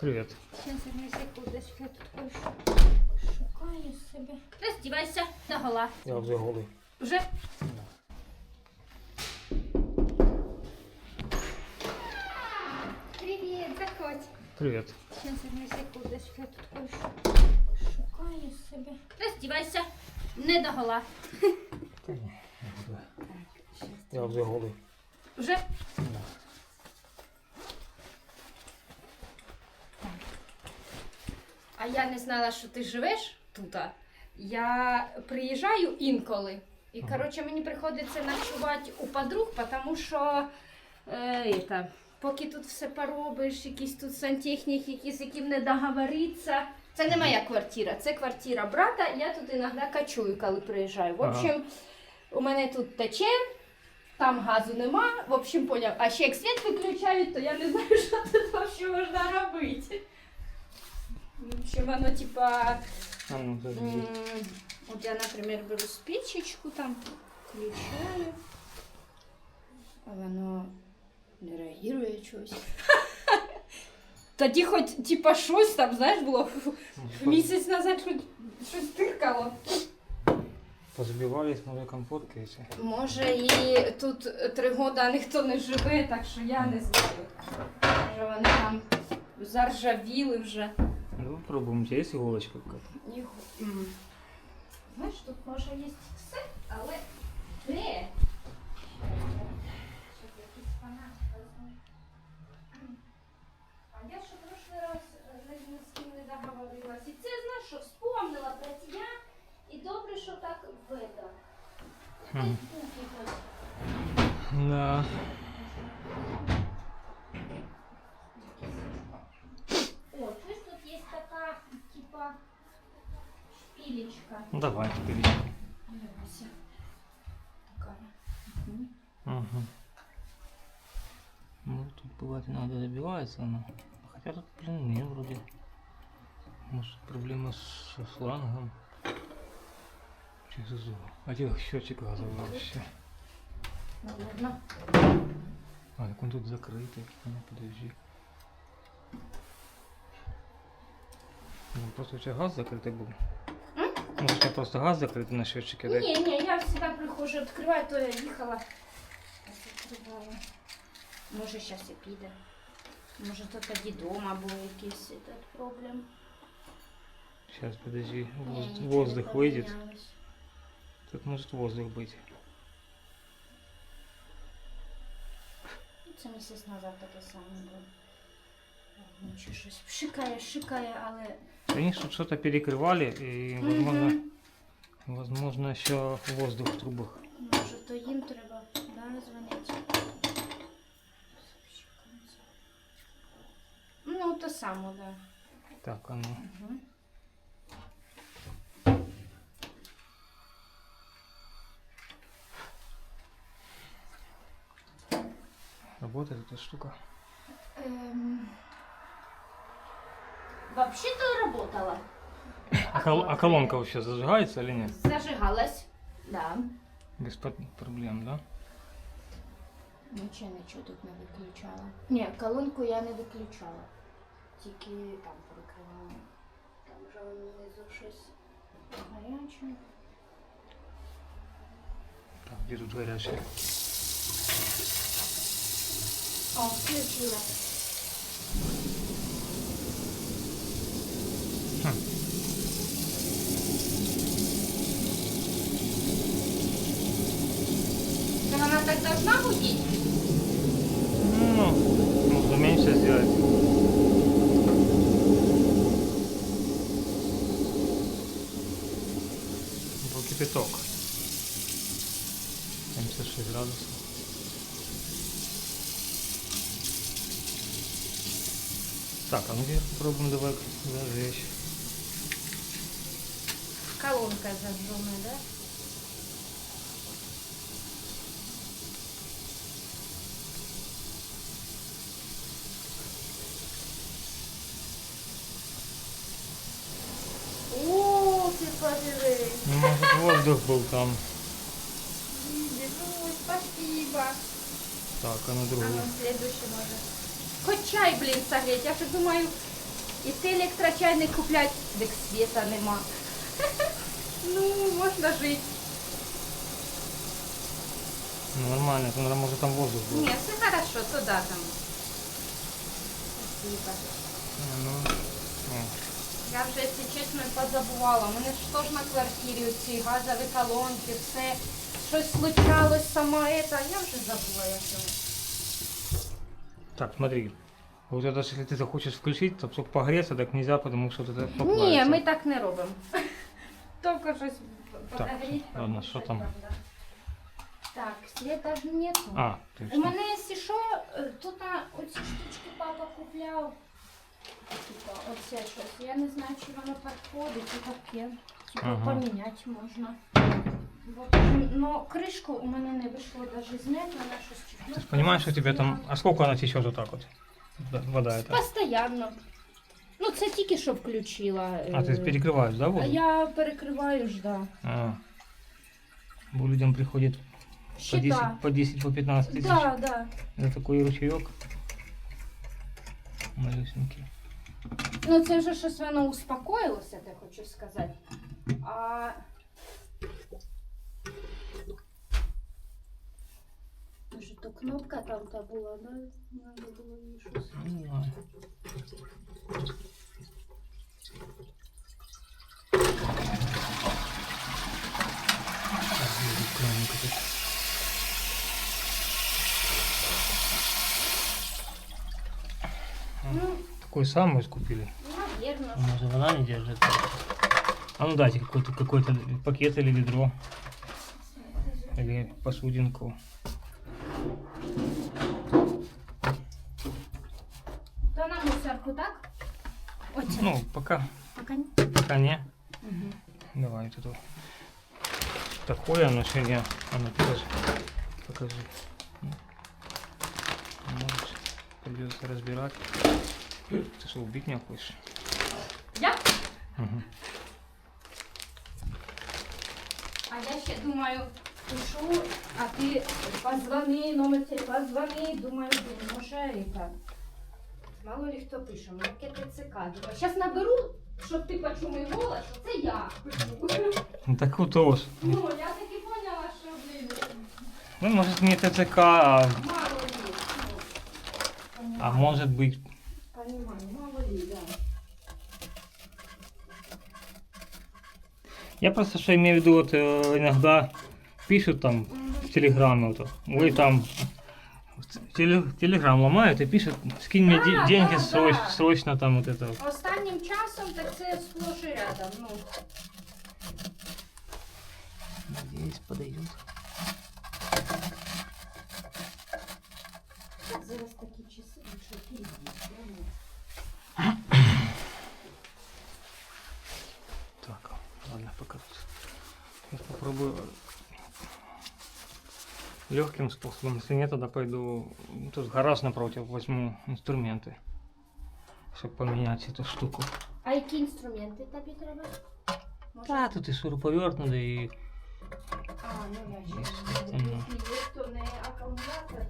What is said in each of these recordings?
Привет. Сейчас, одну секундочку, я тут кое-що шукаю себе. Роздівайся на гола. Я вже голий. Вже? Привіт, заходь. Привет. Сейчас, одну секундочку, я тут кое-що шукаю себе. Роздівайся не до гола. Я вже голий. Вже? А я не знала, що ти живеш тут. Я приїжджаю інколи. І, коротше, мені приходиться ночувати у подруг, тому що е, это, поки тут все поробиш, якийсь тут сантехнік, якийсь, з яким не договориться. Це не моя квартира, це квартира брата. Я тут іноді качую, коли приїжджаю. В Ага. у мене тут тече, там газу нема. В общем, поняв. А ще як світ виключають, то я не знаю, що тут вообще можна робити. Общем, воно типа. А ну, м. От я, наприклад, беру спичечку там, включаю. А воно не реагує чогось. Тоді хоч типа щось там, знаєш, було місяць назад хоч щось тикало. Позбивались, може компот киється. Може і тут три роки ніхто не живе, так що я не знаю. Може вони там заржавіли вже. Ну, попробуем. У тебя есть иголочка какая-то? Ні- м. Знаєш, тут може є все, але де? Щоб якийсь фанат возьму. А я ще прошлий раз е, ні з ким не договорилась. І це, знаєш, що вспомнила про тебе. І добре, що так в это. в Хм. Ну, давай, теперь. Дивися. Така. Угу. Ну, тут бывает иногда добивается она. Хотя тут, блин, не вроде. Может, проблема с со флангом. Через А где счетчик газовый вообще? Наверно. А, так он тут закрытый. А, ну, подожди. Ну, просто у тебя газ закрытый был. М? Может, у тебя просто газ закрытый на счетчике, да? Ні, ні, я завжди приходжу, відкриваю, то я їхала. Відкриваю. Може, зараз і піде. Може, то тоді вдома був якийсь этот проблем. Сейчас, подожди. Ні, Воз- нічого не воздух выйдет. помінялось. Тут может воздух быть. Це місяць назад таке саме було. Ну, чи щось шикає, шикає, але. Они что- что-то перекрывали, и, возможно, Мгм. возможно, еще воздух в трубах. Може, то їм треба да, дзвонити. Ну, то само, да. Так, а ну. Угу. Работает эта штука. Эм... Вообще-то работала. А, кол- а колонка вообще зажигается или нет? Зажигалась. Да. Без проблем, да? Нічого, нічого тут не виключала. Ні, колонку я не виключала. Тільки там прикривала. Там вже внизу щось гаряче. Так, где тут горячее? О, включила. Должна гудеть? Ну, можно меньше сделать. Был кипяток. 76 градусов. Так, а ну где попробуем давай зажечь. Колонка зажженная, да? был там. Видишь, ой, спасибо. Так, а на А другую. ну, следующий может. Хоть чай, блин, согреть. Я же думаю, І ти електрочайник куплять, так світа нема. Ну, можна жити. Ну, нормально, то, наверное, может там воздух был. Ні, все хорошо, то да там. Спасибо. Не, Ну, ну, Я вже, якщо чесно, позабувала. У мене ж теж на квартирі ці газові колонки, все. Щось случалось сама это, я вже забула, як воно. Так, смотри. Вот это, если ты захочешь включить, то чтобы погреться, так нельзя, потому что вот это Ні, поплавится. ми так не робимо. Тільки щось Так, подогріть. ладно, що там? Так, света ж нету. А, У точно. мене, якщо що, е, тут на оці штучки папа купляв. Типа, оце щось. Я не знаю, чи воно підходить, і таке. Типа Ага. поміняти можна. Вот. Но кришку у мене не вийшло навіть зняти, вона щось чуть Ты же понимаешь, что тебе там... А сколько она течет вот так вот? Да, Вода эта. Постоянно. Ну, це тільки що включила. А, ты е, перекрываешь, да, А воду? я перекриваю ж, да. А. Бо людям приходит по 10, Щита. по 10, по 15 тысяч. Да, да. За такой ручеек. Малюсенький. Ну, це вже щось воно успокоїлося, я хочу сказати. А... Може, то кнопка там та була, да? Надо було її щось. Не знаю. Так, где тут краник этот? Ну, Такой самый скупили. наверное. Может, она не держит. А ну дайте какой-то какой-то пакет или ведро. Или посудинку. То на мусорку, так? Оце. Ну, пока, Пока ні. пока не. Угу. Давай тут. Такое отношение. А ну покажи. Покажи. Ну, Может, придется разбирать. Ты что, убить меня хочешь? Я? Угу. А я ще думаю, пишу, а ти позвони, номер телефона, позвони, думаю, блін, може это. Мало ли хто пише, ну яке ТЦК. Зараз наберу, щоб ти почув мій голос, що це я пишу. Ну так вот. Ну, я таки поняла, що, блін, Ну, может, не ТЦК, а, мало ли. Ну, а понимаю, может быть... Я просто что имею в виду, вот э, иногда пишут там в Телеграме, вот, вы там в теле- Телеграм ломают и пишут, скинь мне де- Да, деньги да, сроч- да. срочно там вот это. Останнім часом так це сплошь і рядом. Ну, Надеюсь, подойдет. зараз такі часи, що пізні. легким способом. Если нет, тогда пойду тут в гараж напротив, возьму инструменты, чтобы поменять эту штуку. А які інструменти тобі треба? Може, Да, тут и шуруповерт надо, и А, ну я ще Естественно. не то не акумулятор.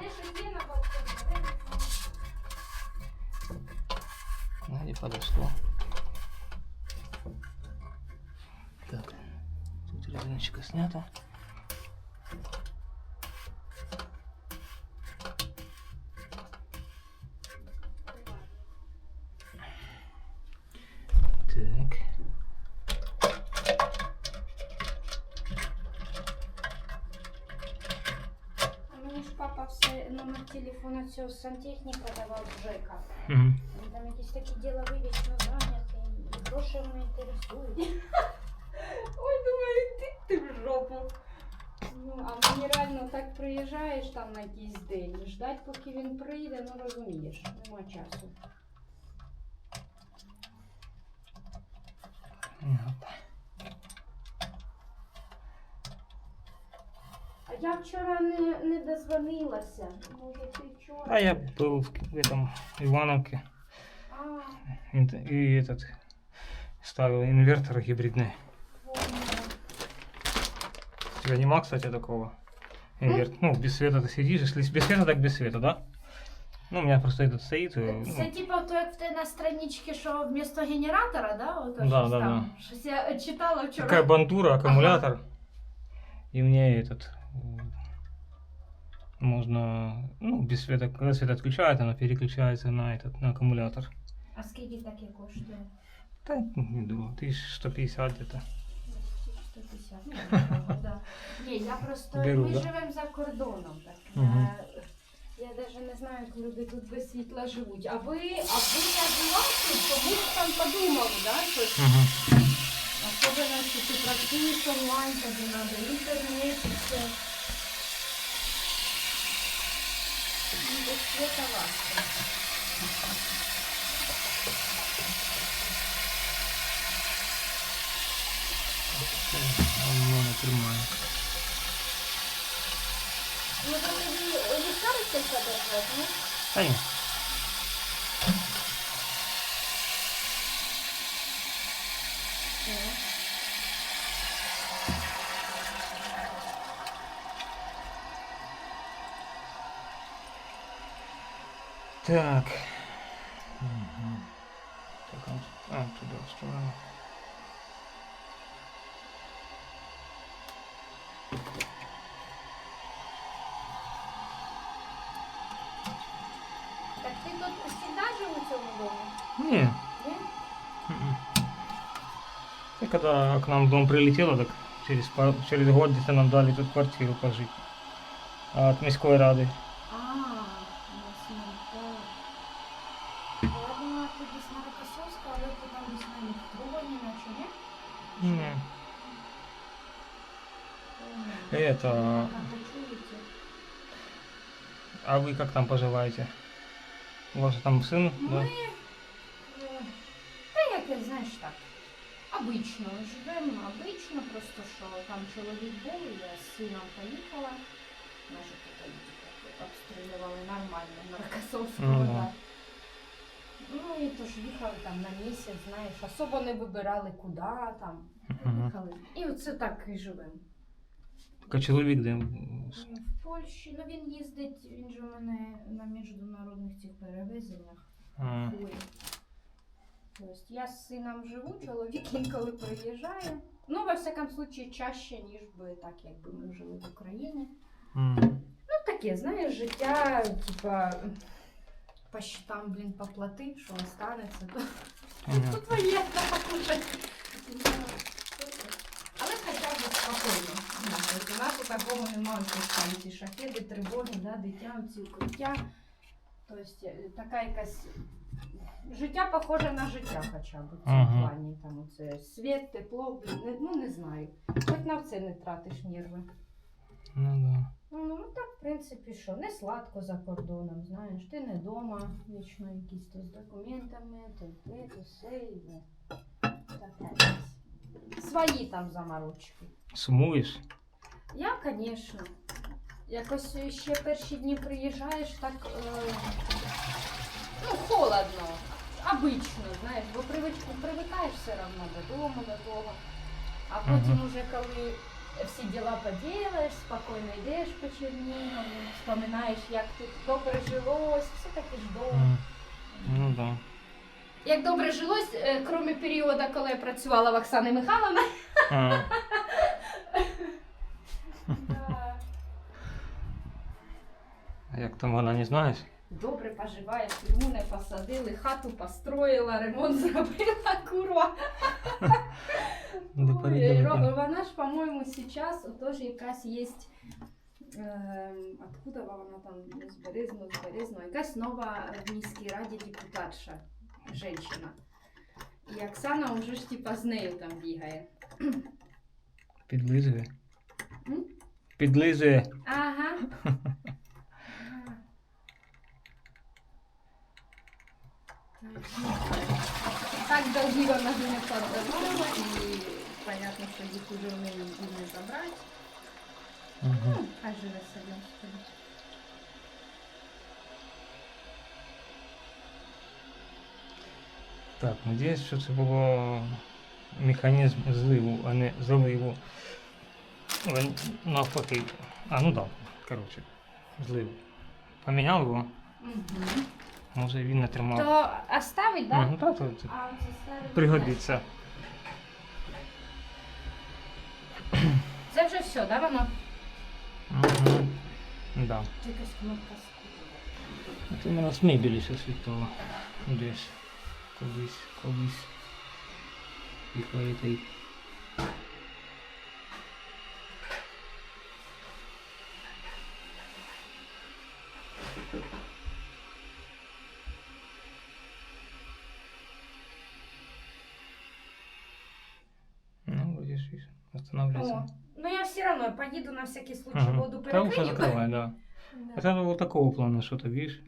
Не що є на балконі. Где подошло. Так, тут резиночка снята. Телефона цього сантехніка давав Жека. Він Там якісь такі ділові вічно зайняті, і гроші мене інтересують. Ой, думаю, ти, ти в жопу. Ну, а мені реально так приїжджаєш там на якийсь день, ждать, поки він прийде, ну розумієш, нема часу. Понятно. Я вчора не, не дозвонилася. Може, ти вчора. А я был в, этом Ивановке А, инт- и этот ставил инвертор гибридный. поняла. У тебя нема, кстати, такого? Инверт. Ну, без света ты сидишь, если без света, так без света, да? Ну, у меня просто этот стоит. э, Це ну, типа то, як в те на страничці, що вместо генератора, да? Ото Да, щось да, там. Щось я читала вчора. такая бандура, аккумулятор. И мне этот э, Можно, ну, без света, когда свет отключает, она переключается на этот, на аккумулятор. А скільки таке коштує? Да, не думаю, 1150 где-то. 150. Ну, дорого, да. Ні, я просто Беру, ми да? живемо за кордоном. Так. Мгм. Е, Я навіть не знаю, як люди тут без світла живуть. Аби, аби я жила тут, то ми б там подумали, да, щось. Угу. Особенно, що ти працюєш онлайн, тобі треба інтернет і все. Ну, света важко. Ну, не тримає. Ну, то ви ліхтарики содержать, ні? Та. Ні. Так. Угу. Так, он... А, туда вставляю. Так ти тут завжди жив у цьому домі? Не. Ні? Мгм. И когда к нам в дом прилетело, так через, пар- через год где-то нам дали тут квартиру пожить. А от міської ради. А, ясно, так. Я думала, ти десь на Рокосовська, але ти там десь на Міхтроні, наче, ні? Не. Ні. Это... Как ви чуєте? А вы как там поживаете? У вас там сын, Ми, да? е, та як знаєш, так, обично живемо, обично, просто що там чоловік був, я з сином поїхала, наші тут обстрілювали нормально на Рокосовського, Ну, да. да. Ну і то ж їхали там на місяць, знаєш, особо не вибирали куди там, Мгм. їхали. І оце так і живемо. Така чоловік, де... В Польщі, ну він їздить, він же у мене на міжнародних цих перевезеннях. А, Ой. Тобто я з сином живу, чоловік інколи приїжджає. Ну, во всякому случае, чаще, ніж би так, якби ми жили в Україні. м. Ну, таке, знаєш, життя, типа, по счетам, блін, поплати, що останеться, то Понятно. тут твоє покушать. Але хоча б спокійно. Ну, тобто У нас такого немає, там ці шахеди, тривоги, да, дитя, ці укриття. Тобто е, така якась життя похоже на життя хоча б в цьому Ага. плані. Там оце світ, тепло, блін, не, ну не знаю. Хоч на це не тратиш нерви. Ну да. Ну, ну так, в принципі, що, не сладко за кордоном, знаєш, ти не вдома, вічно якісь то з документами, то те, то все, і ну, таке. Свої там заморочки. Сумуєш? Я, звісно. Якось ще перші дні приїжджаєш, так е, ну, холодно. Обично, знаєш, бо привичку привикаєш все одно додому, до того. А потім уже коли всі діла поділаєш, спокійно йдеш по Чернігову, вспоминаєш, як тут добре жилось, все таки ж дома. Ну да. Як добре жилось, е, крім періоду, коли я працювала в Оксани Михайловна. А, як там вона не знаєш? Добре поживає, тюрму не посадили, хату построїла, ремонт зробила, курва. Ой, Вона ж, по-моєму, зараз теж якась є. Ем, откуда вона там з Березного, з Березного, якась нова в міській раді депутатша, жінка. І Оксана вже ж типа з нею там бігає. Підлизує. Підлизує. Ага. Так долги вже не подавала, і понятно, що їх уже і не забрати. Угу. Ну, хай живе собі. собі. Так, надіюсь, що це було механізм зливу, а не заливу. Ну, Навпаки. А, ну. Да. Коротше, зливу. Поміняв його. Угу. Може він не тримав. То оставить, да? Мгм, та, то, це А, ставить. пригодиться. Це вже все, да, воно? Угу. Да. Це якась кнопка скупила. Це мене з мебелі ще світало. Десь. Колись, колись. І по этой. Ну, вроде ж О, ну я все равно поїду на всякий случай Ага. воду Та вже перекрию. закривай, да. Да. Це було такого плану, що ти бачиш.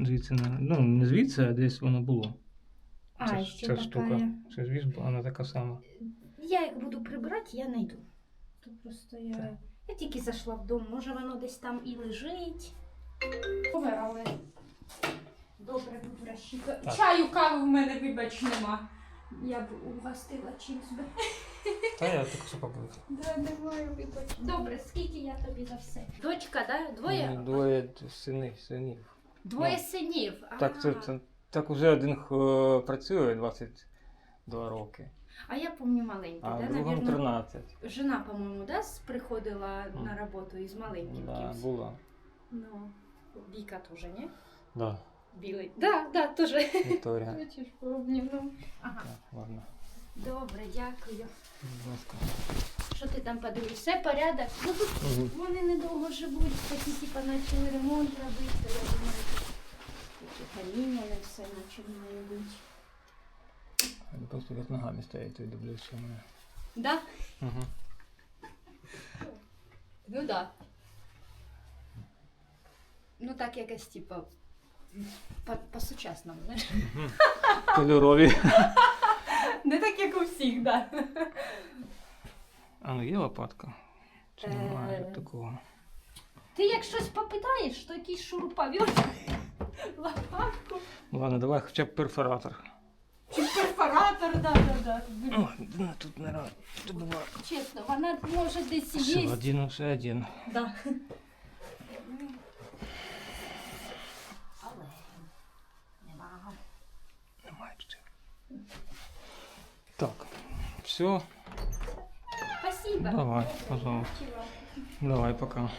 Звідси не, ну, не звідси, а десь воно було. А, Ця, ще ця така штука. Це ж віж, вона така сама. Я як буду прибирати, я знайду. Тут просто я. Так. Я тільки зайшла в дом, може воно десь там і лежить. Поверали. Добре, буду розчікати. Так. Чаю, кави в мене, вибач, нема. Я б угостила чимсь би. Та я тільки що побив. Да, немає, вибач. Добре, скільки я тобі за все? Дочка, да? Двоє? Двоє сини, синів. Двоє ну, синів. Так, це, це, так уже один е, працює 22 роки, А я помню маленький, а да? другому Навірно, 13. жена, по-моєму, да, с- приходила Мгм. на роботу із маленьким. Да, кимсь? була. Ну, Віка теж, ні? Да, Білий. Да, да, теж. Вікторія. Хочеш помню. Ага. Так, ладно. Добре, дякую. Будь ласка. Що ти там подивишся? Все порядок? Ну тут Мгм. вони недовго живуть, такі типа почали ремонт робити, я думаю, тут такі каміння не все наче має бути. Я просто як ногами стоять, то й дивлюсь, що мене. Да? Угу. Ну да. Ну так якось типа по-сучасному, знаєш. Кольорові. Не так, як у всіх, да. А ну є лопатка? Чи немає Е. такого? Ти як щось попитаєш, то якийсь шуруповерт, лопатку. Ладно, давай хоча б перфоратор. Чи перфоратор, да, да, да. О, тут не раз. Чесно, вона може десь Все, є. один уже один. Да. Але нема. Немає тут. Так, все, Спасибо. давай, пожалуйста. Спасибо. Давай, пока.